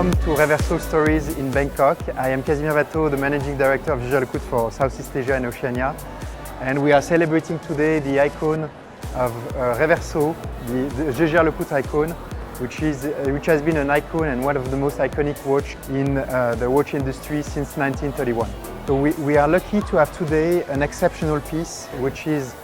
Welcome to Reverso Stories in Bangkok. I am Casimir Vato, the Managing Director of Jaja Lecout for Southeast Asia and Oceania. And we are celebrating today the icon of uh, Reverso, the, the Lecout icon, which, is, uh, which has been an icon and one of the most iconic watch in uh, the watch industry since 1931. So we, we are lucky to have today an exceptional piece, which is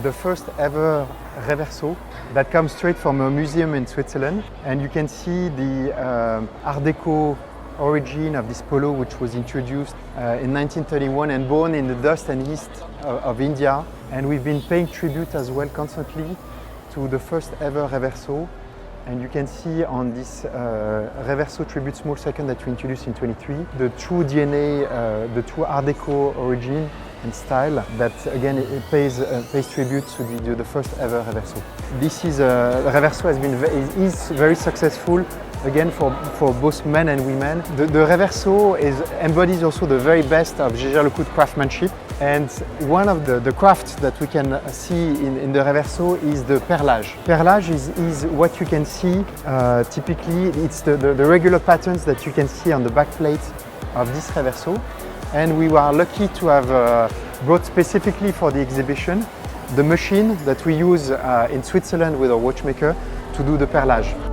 the first ever Reverso that comes straight from a museum in Switzerland. And you can see the um Art Deco origin of this polo, which was introduced uh, in 1931 and born in the dust and east of, of India. And we've been paying tribute as well constantly to the first ever Reverso. And you can see on this uh, Reverso Tribute Small Second that we introduced in 23, the true DNA, uh, the true Art Deco origin and style that again it pays, uh, pays tribute to the, the first ever Reverso. This is, uh, Reverso has been, is very successful again for, for both men and women. The, the Reverso is, embodies also the very best of Jaeger LeCoultre craftsmanship and one of the, the crafts that we can see in, in the Reverso is the perlage. Perlage is, is what you can see uh, typically, it's the, the, the regular patterns that you can see on the back plate of this Reverso and we were lucky to have uh, brought specifically for the exhibition the machine that we use uh, in Switzerland with our watchmaker to do the perlage.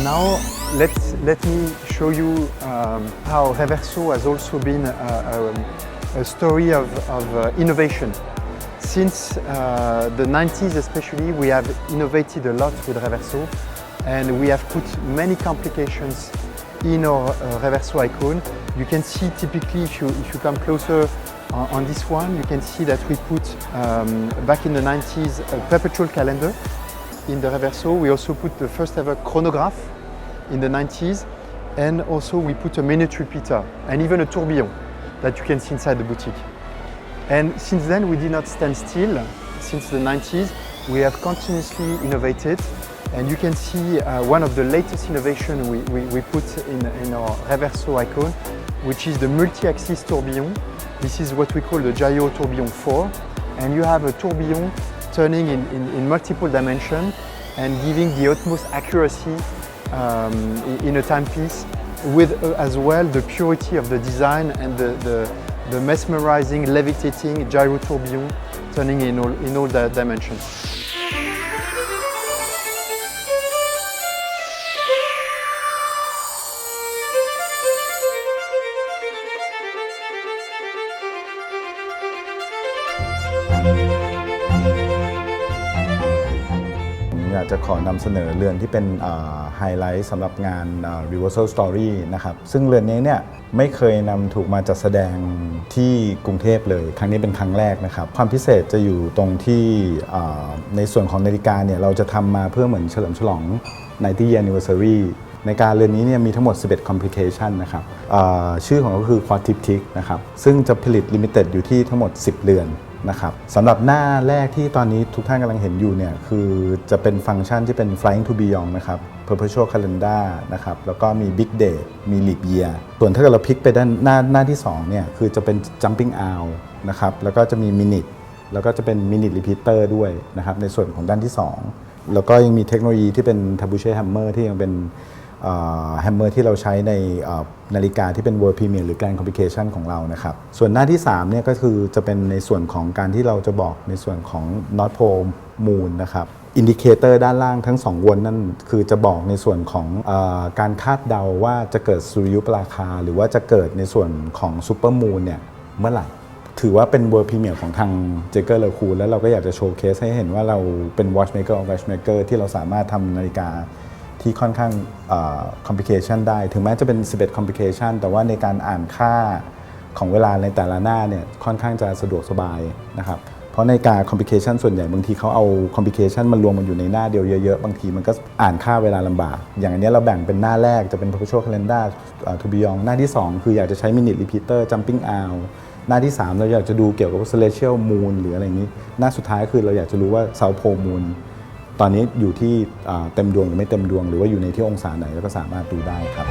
And now let's, let me show you um, how Reverso has also been a, a, a story of, of uh, innovation. Since uh, the 90s especially, we have innovated a lot with Reverso and we have put many complications in our uh, Reverso icon. You can see typically if you, if you come closer on, on this one, you can see that we put um, back in the 90s a perpetual calendar in the Reverso. We also put the first ever chronograph in the 90s and also we put a minute repeater and even a tourbillon that you can see inside the boutique. And since then, we did not stand still. Since the 90s, we have continuously innovated. And you can see uh, one of the latest innovations we, we, we put in, in our Reverso icon, which is the multi-axis tourbillon. This is what we call the Gyro Tourbillon 4. And you have a tourbillon turning in, in, in multiple dimensions and giving the utmost accuracy um, in- a timepiece with uh, as well the purity of the design and the, the, the mesmerizing, levitating gyro tourbillon turning in all, in all the dimensions. จะขอนำเสนอเรือนที่เป็นไฮไลท์สำหรับงาน Reversal Story นะครับ ซึ่งเรือนนี้เนี่ยไม่เคยนำถูกมาจัดแสดงที่กรุงเทพเลย ครั้งนี้เป็นครั้งแรกนะครับ ความพิเศษจะอยู่ตรงที่ในส่วนของนาฬิกาเนี่ยเราจะทำมาเพื่อเหมือนเฉลิมฉลอง 90 year anniversary ในการเรือนนี้เนี่ยมีทั้งหมด 11 complication นะครับชื่อของก็คือ Quad Triptych นะครับ ซึ่งจะผลิต limited อยู่ที่ทั้งหมด 10 เรือน นะครับสำหรับหน้าแรกที่ตอนนี้ทุกท่านกำลังเห็นอยู่เนี่ยคือจะเป็นฟังก์ชันที่เป็น flying to beyond นะครับ perpetual calendar นะครับแล้วก็มี big day มี leap year ส่วนถ้าเกิดเราพลิกไปด้านหน้าหน้าที่2เนี่ยคือจะเป็น jumping out นะครับแล้วก็จะมี minute แล้วก็จะเป็น minute repeater ด้วยนะครับในส่วนของด้านที่ 2 แล้วก็ยังมีเทคโนโลยีที่เป็น trebuchet hammer ที่ยังเป็น แฮมเมอร์ที่เราใช้ในนาฬิกาที่เป็น World Premier หรือ Grand Complication ของเรานะครับ ส่วนหน้าที่3เนี่ยก็คือจะเป็นในส่วนของการที่เราจะบอกในส่วนของ North Pole Moon นะครับอินดิเคเตอร์ด้านล่างทั้ง 2 วนนั่นคือจะบอกในส่วนของอการคาดเดาว่าจะเกิดสุริยุปราคา หรือว่าจะเกิดในส่วนของซูเปอร์มูนเนี่ยเมื่อไหร่ ถือว่าเป็นเวอร์พรีเมียร์ของทางเจเกอร์เลคูแล้วเราก็อยากจะโชว์เคสให้เห็นว่าเราเป็น watchmaker of watchmaker ที่เราสามารถทำนาฬิกา ที่ค่อนข้างคอมพลิเคชันได้ ถึงแม้จะเป็น 11 complication แต่ว่าในการอ่านค่าของเวลาในแต่ละหน้าเนี่ยค่อนข้างจะสะดวกสบายนะครับ เพราะในการคอมพลิเคชันส่วนใหญ่บางทีเขาเอาคอมพลิเคชันมารวมมันอยู่ในหน้าเดียวเยอะๆ บางทีมันก็อ่านค่าเวลาลำบาก อย่างอันนี้เราแบ่งเป็นหน้าแรกจะเป็น perpetual calendar อ่า to be on หน้าที่ 2 คืออยากจะใช้ minute repeater jumping out หน้าที่ 3 เราอยากจะดูเกี่ยวกับ celestial moon หรืออะไรอย่างนี้ หน้าสุดท้ายคือเราอยากจะรู้ว่า south pole moon ตอนนี้อยู่ที่เต็มดวงหรือไม่เต็มดวง หรือว่าอยู่ในที่องศาไหนแล้วก็สามารถดูได้ครับ